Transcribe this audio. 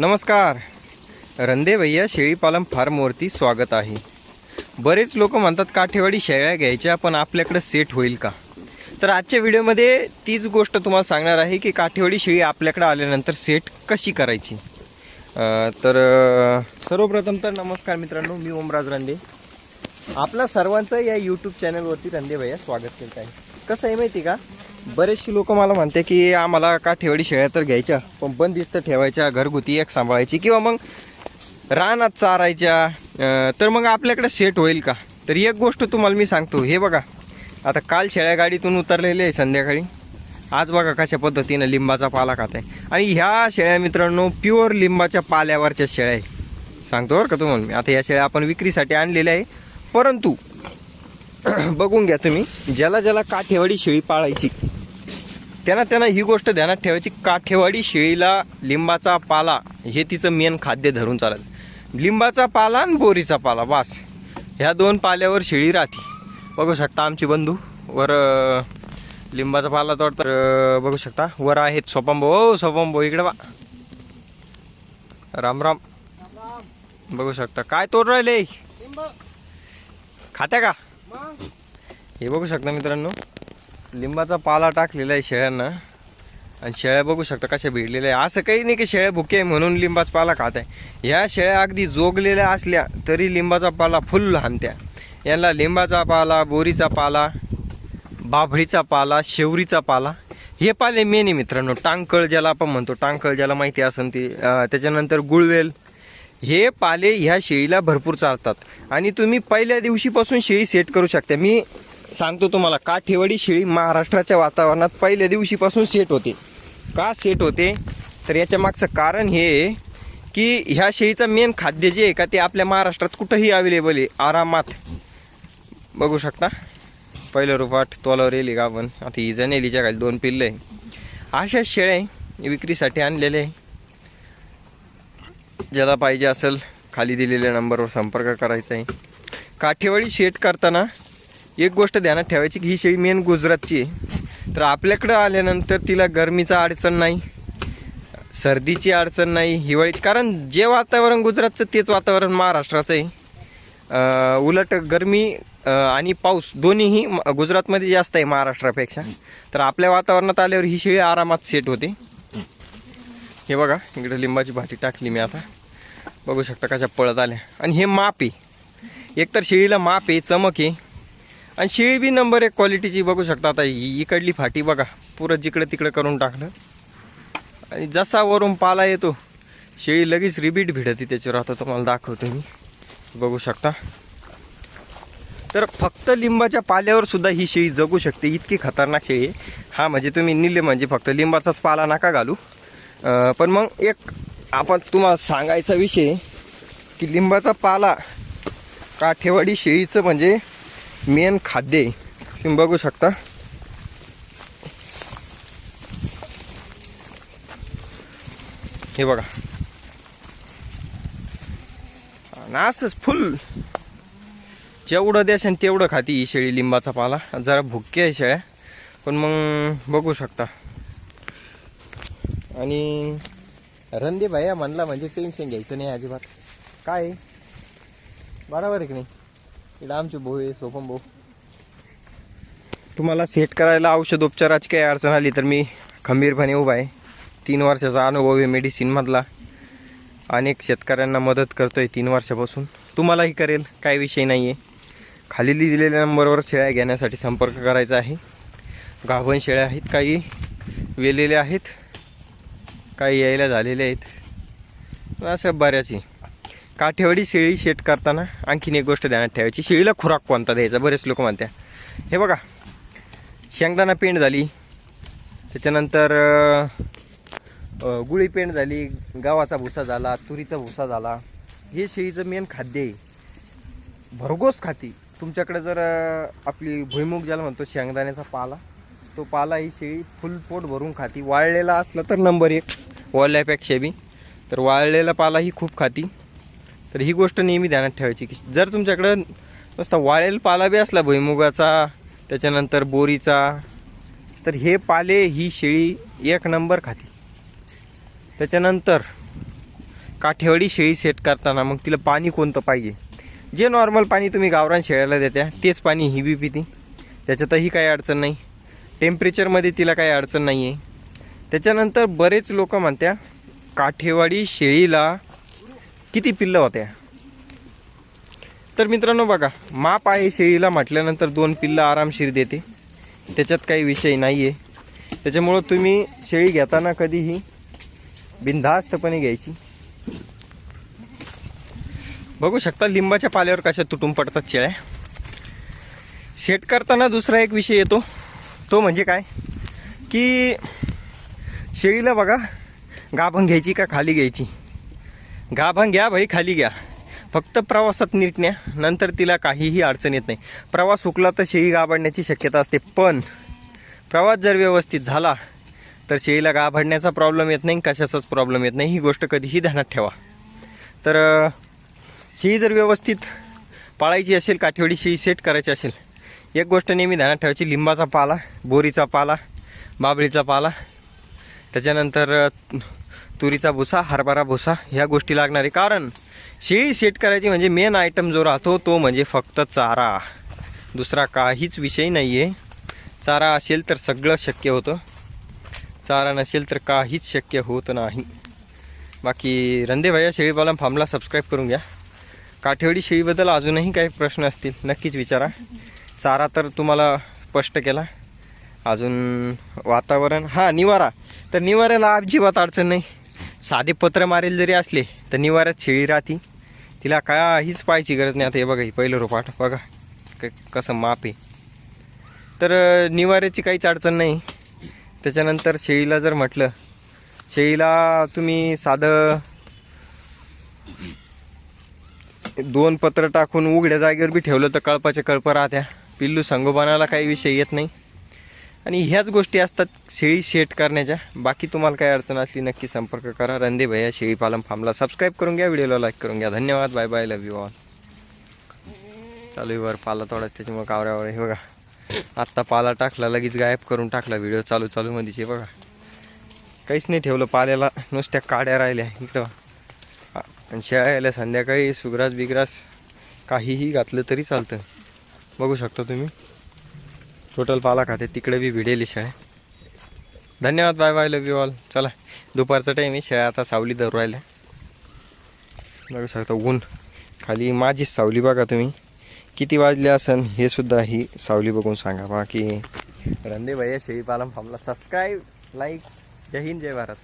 नमस्कार. रंदे भैया शेळीपालन फार्मवरती स्वागत आहे. बरेच लोक म्हणतात काठेवाडी शेळ्या घ्यायच्या पण आपल्याकडे सेट होईल का? तर आजच्या व्हिडिओमध्ये तीच गोष्ट तुम्हाला सांगणार आहे की काठेवाडी शेळी आपल्याकडे आल्यानंतर सेट कशी करायची. तर सर्वप्रथम तर नमस्कार मित्रांनो मी ओमराज रंदे. आपला सर्वांचं या यूट्यूब चॅनलवरती रंदे भैया स्वागत करत आहे. कसं आहे माहिती का? बरेचशी लोक मला म्हणते की आम्हाला काठेवाडी शेळ्या तर घ्यायच्या पण बंदिस्त ठेवायच्या घरगुती एक सांभाळायची किंवा मग रानात चारायच्या तर मग आपल्याकडे सेट होईल का? तर एक गोष्ट तुम्हाला मी सांगतो हे बघा आता काल शेळ्या गाडीतून उतरलेले आहे संध्याकाळी. आज बघा कशा पद्धतीनं लिंबाचा पाला खात आहे. आणि ह्या शेळ्या मित्रांनो प्युअर लिंबाच्या पाल्यावरच्या शेळ्या आहे. सांगतो बरं का तुम्हाला मी. आता या शेळ्या आपण विक्रीसाठी आणलेल्या आहे. परंतु बघून घ्या तुम्ही ज्याला ज्याला काठेवाडी शेळी पाळायची त्यांना त्यांना ही गोष्ट ध्यानात ठेवायची काठेवाडी शेळीला लिंबाचा पाला हे तिचं मेन खाद्य धरून चालेल लिंबाचा पाला आणि बोरीचा पाला बस. ह्या दोन पाल्यावर शेळी राहते. बघू शकता आमचे बंधू वर लिंबाचा पाला तोडतात अं, बघू शकता वर आहेत सोपंबो. ओ सोपंबो इकडे बा राम राम. बघू शकता. काय तोड राहिले? खात्या का? हे बघू शकता मित्रांनो. लिंबाचा पाला टाकलेला आहे शेळ्यांना. आणि शेळ्या बघू शकता कशा भिडलेल्या आहे असं काही नाही की शेळ्या भुके आहे म्हणून लिंबाचा पाला खात आहे. ह्या शेळ्या अगदी जोगलेल्या असल्या तरी लिंबाचा पाला फुल हाणत्या. यांना लिंबाचा पाला बोरीचा पाला बाभळीचा पाला शेवरीचा पाला हे पाले मेन आहे मित्रांनो. टांगकळ ज्याला आपण म्हणतो टांगकळ ज्याला माहिती असेल ती त्याच्यानंतर गुळवेल. हे पाले ह्या शेळीला भरपूर चालतात आणि तुम्ही पहिल्या दिवशीपासून शेळी सेट करू शकता. मी सांगतो तुम्हाला काठेवाडी शेळी महाराष्ट्राच्या वातावरणात पहिल्या दिवशीपासून सेट होते. का सेट होते? तर याच्या मागचं कारण हे आहे की ह्या शेळीचं मेन खाद्य जे आहे का ते आपल्या महाराष्ट्रात कुठंही अवेलेबल आहे आरामात. बघू शकता. पहिलं रुपाट तोलावर येईल का आपण. आता ही जनेलीच्या खाली दोन पिल्लं आहे. अशाच शेळ्या आहे विक्रीसाठी आणलेले आहे. ज्याला पाहिजे असेल खाली दिलेल्या नंबरवर संपर्क करायचा आहे. काठेवाडी शेट करताना एक गोष्ट ध्यानात ठेवायची की ही शेळी मेन गुजरातची आहे. तर आपल्याकडं आल्यानंतर तिला गरमीचा अडचण नाही सर्दीची अडचण नाही हिवाळीची. कारण जे वातावरण गुजरातचं तेच वातावरण महाराष्ट्राचं आहे. उलट गरमी आणि पाऊस दोन्हीही म- गुजरातमध्ये जास्त आहे महाराष्ट्रापेक्षा. तर आपल्या वातावरणात आल्यावर ही शेळी आरामात सेट होते. हे बघा इकडे लिंबाची भाटी टाकली मी आता. बघू शकता कशा पळत आल्या. आणि हे माप आहे. एकतर शेळीला माप आहे चमक आहे. आणि शेळी बी नंबर एक क्वालिटीची बघू शकता. आता ही इकडली फाटी बघा. पुरं जिकडं तिकडं करून टाकलं. आणि जसा वरून पाला येतो शेळी लगेच रिबीट भिडती त्याच्यावर. आता तुम्हाला दाखवतो मी. बघू शकता. तर फक्त लिंबाच्या पाल्यावर सुद्धा ही शेळी जगू शकते. इतकी खतरनाक शेळी आहे. हा म्हणजे तुम्ही निले म्हणजे फक्त लिंबाचाच पाला नका घालू. पण मग एक आपण तुम्हाला सांगायचा विषय की लिंबाचा पाला काठेवाडी शेळीचं म्हणजे मेन खाद्य आहे. तुम्ही बघू शकता. हे बघा. ना असंच फुल. जेवढं द्याशन तेवढं खाती ही शेळी लिंबाचा पाला. जरा भुक्की आहे शेळ्या. पण मग बघू शकता. आणि रणदे भैया म्हणला म्हणजे टेन्शन घ्यायचं नाही अजिबात. काय बरोबर आहे की नाही? इकडं आमचे भाऊ आहे सोपम भाऊ. तुम्हाला सेट करायला औषधोपचाराची काही अडचण आली तर मी खंबीरपणे उभा आहे. तीन वर्षाचा अनुभव आहे मेडिसिनमधला अनेक शेतकऱ्यांना मदत करतोय तीन वर्षापासून. तुम्हालाही करेल काय विषय नाही आहे खाली दिलेल्या नंबरवर शेळ्या घेण्यासाठी संपर्क करायचा आहे. गाभण शेळ्या आहेत काही वेलेल्या आहेत काही यायला झालेल्या आहेत. अशा बऱ्याच आहे काठेवाडी शेळी शेट करताना आणखीन एक गोष्ट ध्यानात ठेवायची. शेळीला खुराक कोणता द्यायचा? बरेच लोक म्हणत्या. हे बघा शेंगदाणा पेंड झाली त्याच्यानंतर गुळी पेंड झाली गव्हाचा भुसा झाला तुरीचा भुसा झाला. हे शेळीचं मेन खाद्य आहे. भरघोस खाती. तुमच्याकडे जर आपली भुईमुग ज्याला म्हणतो शेंगदाण्याचा पाला तो पाला ही शेळी फुल पोट भरून खाती. वाळलेला असला तर नंबर एक. वाळल्यापेक्षा बी. तर वाळलेला पाला ही खूप खाती. तर ही गोष्ट नेहमी ध्यानात ठेवायची की जर तुमच्याकडं नुसता वाळेल पाला बी असला भुईमुगाचा त्याच्यानंतर बोरीचा तर हे पाले ही शेळी एक नंबर खाती. त्याच्यानंतर काठेवाडी शेळी सेट करताना मग तिला पाणी कोणतं पाहिजे? जे नॉर्मल पाणी तुम्ही गावरान शेळ्याला देत्या तेच पाणी ही बी पिती. त्याच्यातही काही अडचण नाही. टेम्परेचरमध्ये तिला काही अडचण नाही आहे त्याच्यानंतर बरेच लोक म्हणत्या काठेवाडी शेळीला किती पिल्लं होत्या? तर मित्रांनो बघा माप आहे शेळीला म्हटल्यानंतर दोन पिल्लं आरामशीर देते. त्याच्यात काही विषय नाही आहे त्याच्यामुळं तुम्ही शेळी घेताना कधीही बिनधास्तपणे घ्यायची. बघू शकता लिंबाच्या पाल्यावर कशा तुटून पडतात शेळ्या. सेट करताना दुसरा एक विषय येतो. तो म्हणजे काय? की शेळीला बघा गाभण घ्यायची का खाली घ्यायची? गाभण घ्या भाई खाली घ्या. फक्त प्रवासात नीट न्या नंतर तिला काहीही अडचण येत नाही. प्रवास हुकला तर शेळी गाभडण्याची शक्यता असते पण प्रवास जर व्यवस्थित झाला तर शेळीला गाभडण्याचा प्रॉब्लेम येत नाही कशाचाच प्रॉब्लेम येत नाही ही गोष्ट कधीही ध्यानात ठेवा. तर शेळी जर व्यवस्थित पाळायची असेल काठेवाडी शेळी सेट करायची असेल एक गोष्ट नेहमी ध्यानात ठेवायची लिंबाचा पाला बोरीचा पाला बाबळीचा पाला त्याच्यानंतर तुरीचा भुसा हरभरा भुसा ह्या गोष्टी लागणार आहे. कारण शेळी सेट करायची म्हणजे मेन आयटम जो राहतो तो म्हणजे फक्त चारा. दुसरा काहीच विषय नाही आहे चारा असेल तर सगळं शक्य होतं. चारा नसेल तर काहीच शक्य होत नाही. बाकी रंदे भैया शेळीपालन फार्मला सबस्क्राईब करून घ्या. काठेवाडी शेळीबद्दल अजूनही काही प्रश्न असतील नक्कीच विचारा. चारा तर तुम्हाला स्पष्ट केला. अजून वातावरण हां निवारा. तर निवाऱ्याला अजिबात अडचण नाही. साधे पत्र मारेल जरी असले तर निवाऱ्यात शेळी राहती. तिला काहीच पाहायची गरज नाही. आता हे बघा ही पहिलं रोपाट बघा क- कसं माप आहे. तर निवाऱ्याची काहीच अडचण नाही. त्याच्यानंतर शेळीला जर म्हटलं शेळीला तुम्ही साधं दोन पत्र टाकून उघड्या जागेवर बी ठेवलं तर कळपाच्या कळपं राहत्या. पिल्लू संगोपनाला काही विषय येत नाही. आणि ह्याच गोष्टी असतात शेळी सेट करण्याच्या. बाकी तुम्हाला काही अडचण असली नक्की संपर्क करा. रंदे भैया शेळी पालन फार्मला सबस्क्राईब करून घ्या व्हिडिओला लाईक करून घ्या. धन्यवाद bye bye love you all चालू आहे वर पाला थोडाच त्याच्यामुळे कावऱ्यावर हे बघा आत्ता पाला टाकला लगेच गायब करून टाकला व्हिडिओ चालू चालू मध्येचे बघा. काहीच नाही ठेवलं पाल्याला नुसत्या काड्या राहिल्या इकडं. आणि शेळ्या यायला संध्याकाळी सुग्रास बिग्रास काहीही घातलं तरी चालतं. बघू शकता तुम्ही. टोटल पाला खाते तिकडे बी भिडेली शेळ्या धन्यवाद bye bye love you all चला दुपारचा टाईम आहे शेळ्या आता सावली धरू राहिल्या. बघू शकता ऊन. खाली माझीच सावली बघा तुम्ही. किती वाजले असन हे सुद्धा ही सावली बघून सांगा. बाकी रंदे भैया शेळी पालन फार्मला सबस्क्राईब लाईक जय हिंद जय भारत.